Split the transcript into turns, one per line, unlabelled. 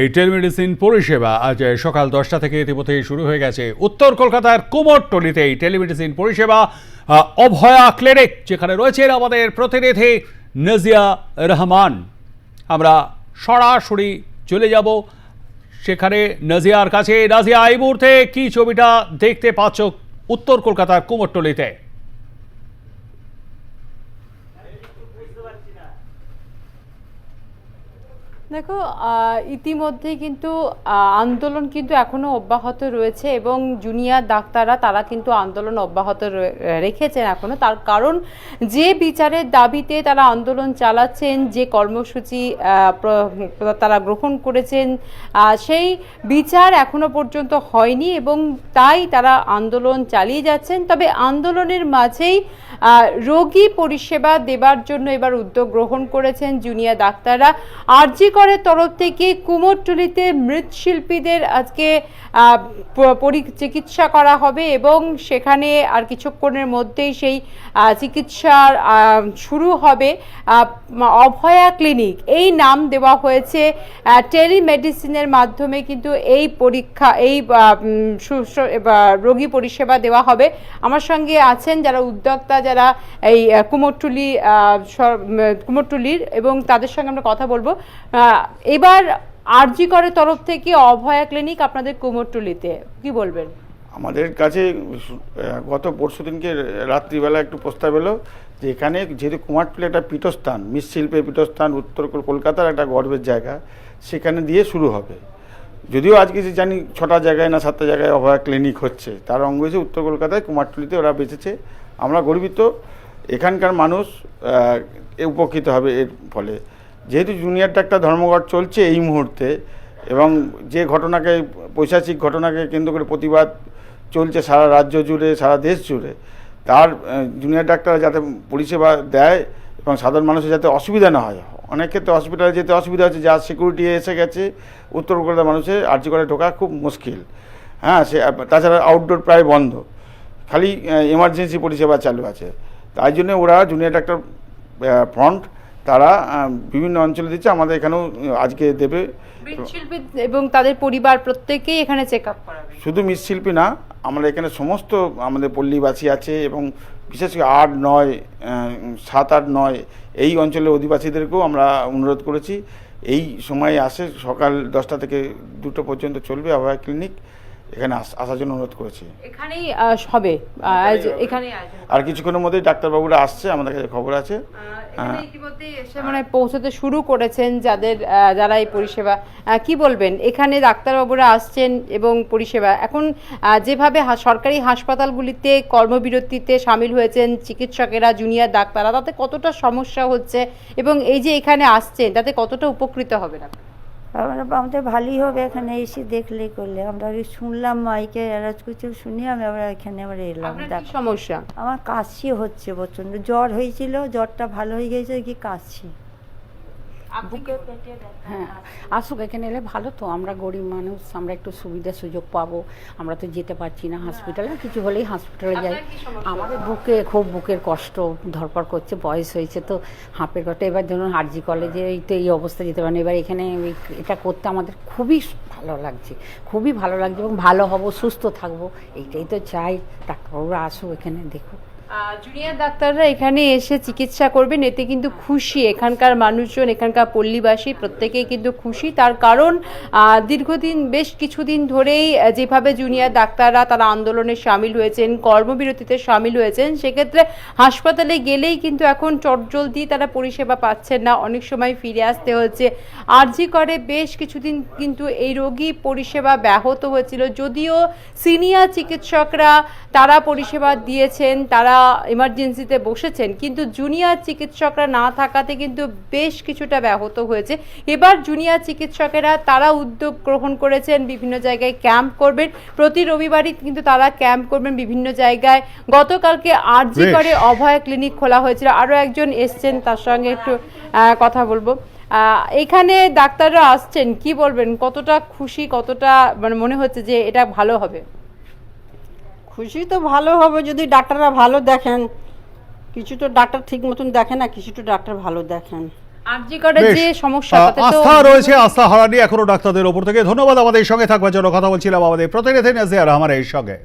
এই টেলিমেডিসিন পরিষেবা আজ সকাল দশটা থেকে ইতিমধ্যেই শুরু হয়ে গেছে। উত্তর কলকাতার কুমোরটলিতে এই টেলিমেডিসিন পরিষেবা অভয়া ক্লিনিক, যেখানে রয়েছেন আমাদের প্রতিনিধি নাজিয়া রহমান। আমরা সরাসরি চলে যাব সেখানে নাজিয়ার কাছে। নাজিয়া, এই মুহূর্তে কি ছবিটা দেখতে পাচ্ছ উত্তর কলকাতার কুমোরটলিতে
দেখো ইতিমধ্যে কিন্তু আন্দোলন কিন্তু এখনও অব্যাহত রয়েছে এবং জুনিয়র ডাক্তাররা তারা কিন্তু আন্দোলন অব্যাহত রেখেছেন এখনও। তার কারণ, যে বিচারের দাবিতে তারা আন্দোলন চালাচ্ছেন, যে কর্মসূচি তারা গ্রহণ করেছেন সেই বিচার এখনও পর্যন্ত হয়নি এবং তাই তারা আন্দোলন চালিয়ে যাচ্ছেন। তবে আন্দোলনের মাঝেই রোগী পরিষেবা দেবার জন্য এবার উদ্যোগ গ্রহণ করেছেন জুনিয়র ডাক্তাররা। আরজি করের তরফ থেকে কুমোরটুলিতে মৃৎশিল্পীদের আজকে চিকিৎসা করা হবে এবং সেখানে আর কিছুক্ষণের মধ্যেই সেই চিকিৎসার শুরু হবে অভয়া ক্লিনিক। এই নাম দেওয়া হয়েছে টেলিমেডিসিনের মাধ্যমে কিন্তু এই পরীক্ষা, এই রোগী পরিষেবা দেওয়া হবে। আমার সঙ্গে আছেন যারা উদ্যোক্তা, যারা এই কুমোরটুলি কুমোরটুলির এবং তাদের সঙ্গে আমরা কথা বলব। এবার আরজি করের তরফ থেকে অভয়া ক্লিনিক আপনাদের কুমোরটুলিতে, কি বলবেন?
আমাদের কাছে, গত পরশু দিনকে রাত্রিবেলা একটু প্রস্তাব এলো যে এখানে যেহেতু কুমারটুলি একটা পীঠস্থান মৃৎশিল্পের পীঠস্থান, উত্তর কলকাতার একটা গর্বের জায়গা, সেখানে দিয়ে শুরু হবে। যদিও আজকে যে জানি ছটা জায়গায় না সাতটা জায়গায় অভয়া ক্লিনিক হচ্ছে, তার অঙ্গ হয়েছে উত্তর কলকাতায় কুমারটুলিতে ওরা বেঁচেছে। আমরা গর্বিত, এখানকার মানুষ উপকৃত হবে এর ফলে। যেহেতু জুনিয়রটা একটা ধর্মঘট চলছে এই মুহূর্তে, এবং যে ঘটনাকে, পৈশাচিক ঘটনাকে কেন্দ্র করে প্রতিবাদ চলছে সারা রাজ্য জুড়ে, সারা দেশ জুড়ে, তার জুনিয়র ডাক্তার যাতে পরিষেবা দেয় এবং সাধারণ মানুষের যাতে অসুবিধা না হয়, অনেক ক্ষেত্রে হসপিটালে যেতে অসুবিধা হচ্ছে, যা সিকিউরিটি এসে গেছে, উত্তর কলকাতার মানুষের আর্জি করে ঢোকা খুব মুশকিল। হ্যাঁ সে, তাছাড়া আউটডোর প্রায় বন্ধ, খালি এমার্জেন্সি পরিষেবা চালু আছে। তাই জন্য ওরা জুনিয়র ডাক্তার ফ্রন্ট তারা বিভিন্ন অঞ্চলে দিচ্ছে আমাদের এখানেও আজকে দেবে।
মৃৎশিল্পী এবং তাদের পরিবার প্রত্যেকেই এখানে চেক আপ
শুধু মৃৎশিল্পী না আমরা এখানে সমস্ত আমাদের পল্লীবাসী আছে এবং বিশেষ করে আট নয় সাত আট নয় এই অঞ্চলের অধিবাসীদেরকেও আমরা অনুরোধ করেছি। এই সময়ে আসে সকাল দশটা থেকে দুটো পর্যন্ত চলবে আবহাওয়া ক্লিনিক। এখানে আসার জন্য অনুরোধ করেছি।
এখানেই হবে। এখানেই
আর কিছুক্ষণের মধ্যেই ডাক্তারবাবুরা আসছে আমাদের কাছে খবর আছে।
এসে মানে পৌঁছতে শুরু করেছেন যাদের যারা এই পরিষেবা কি বলবেন? এখানে ডাক্তারবাবুরা আসছেন এবং পরিষেবা। এখন যেভাবে সরকারি হাসপাতালগুলিতে কর্মবিরতিতে সামিল হয়েছেন চিকিৎসকেরা জুনিয়র ডাক্তাররা তাতে কতটা সমস্যা হচ্ছে এবং এই যে এখানে আসছেন তাতে কতটা উপকৃত হবে না
আমরা আমাদের ভালোই হবে এখানে এসে দেখলে করলে। আমরা শুনলাম মাইকে এরাজ কিছু শুনি আমি আমরা এখানে আমরা এলাম।
সমস্যা?
আমার কাশি হচ্ছে প্রচণ্ড। জ্বর হয়েছিল জ্বরটা ভালো হয়ে গেছে কি কাশি?
হ্যাঁ আসুক। এখানে এলে ভালো তো। আমরা গরিব মানুষ আমরা একটু সুবিধা সুযোগ পাবো। আমরা তো যেতে পারছি না হসপিটালে কিছু হলেই হসপিটালে যাই। আমাদের বুকে খুব বুকের কষ্ট ধরপড় করছে বয়স হয়েছে তো হাঁপের কথা এবার ধরুন আরজি কলেজে এই তো এই অবস্থা যেতে পারেন এবার এখানে এটা করতে আমাদের খুবই ভালো লাগছে। খুবই ভালো লাগছে এবং ভালো হব সুস্থ থাকব। এইটাই তো চাই। ডাক্তারবাবুরা আসুক এখানে দেখুক।
জুনিয়র ডাক্তাররা এখানে এসে চিকিৎসা করবেন, এতে কিন্তু খুশি। এখানকার মানুষজন, এখানকার পল্লীবাসী প্রত্যেকেই কিন্তু খুশি। তার কারণ দীর্ঘদিন, বেশ কিছুদিন ধরেই যেভাবে জুনিয়র ডাক্তাররা তারা আন্দোলনে সামিল হয়েছেন, কর্মবিরতিতে সামিল হয়েছেন, সেক্ষেত্রে হাসপাতালে গেলেই কিন্তু এখন চটজলদি তারা পরিষেবা পাচ্ছেন না। অনেক সময় ফিরে আসতে হচ্ছে। আরজি করে বেশ কিছুদিন কিন্তু এই রোগী পরিষেবা ব্যাহত হয়েছিল। যদিও সিনিয়র চিকিৎসকরা তারা পরিষেবা দিয়েছেন, তারা এমার্জেন্সিতে বসেছেন কিন্তু জুনিয়র চিকিৎসকরা না থাকাতে কিন্তু বেশ কিছুটা ব্যাহত হয়েছে। এবার জুনিয়র চিকিৎসকেরা তারা উদ্যোগ গ্রহণ করেছেন বিভিন্ন জায়গায় ক্যাম্প করবেন। প্রতি রবিবারই কিন্তু তারা ক্যাম্প করবেন বিভিন্ন জায়গায়। গতকালকে আরজি করে অভয় ক্লিনিক খোলা হয়েছিল। আরও একজন এসছেন তার সঙ্গে একটু কথা বলব। এখানে ডাক্তাররা আসছেন কি বলবেন? কতটা খুশি কতটা মানে মনে হচ্ছে যে এটা ভালো হবে?
খুশি তো ভালো হবে যদি ডাক্তাররা ভালো দেখেন। কিছু তো ডাক্তার ঠিক মতন দেখে না কিছু তো ডাক্তার ভালো দেখেন।
আস্থা রয়েছে আস্থা হারানি এখনও ডাক্তারদের ওপর থেকে। ধন্যবাদ আমাদের সঙ্গে থাকবার জন্য। কথা বলছিলাম আমাদের প্রতিনিধি নাজিয়া রহমানের সঙ্গে।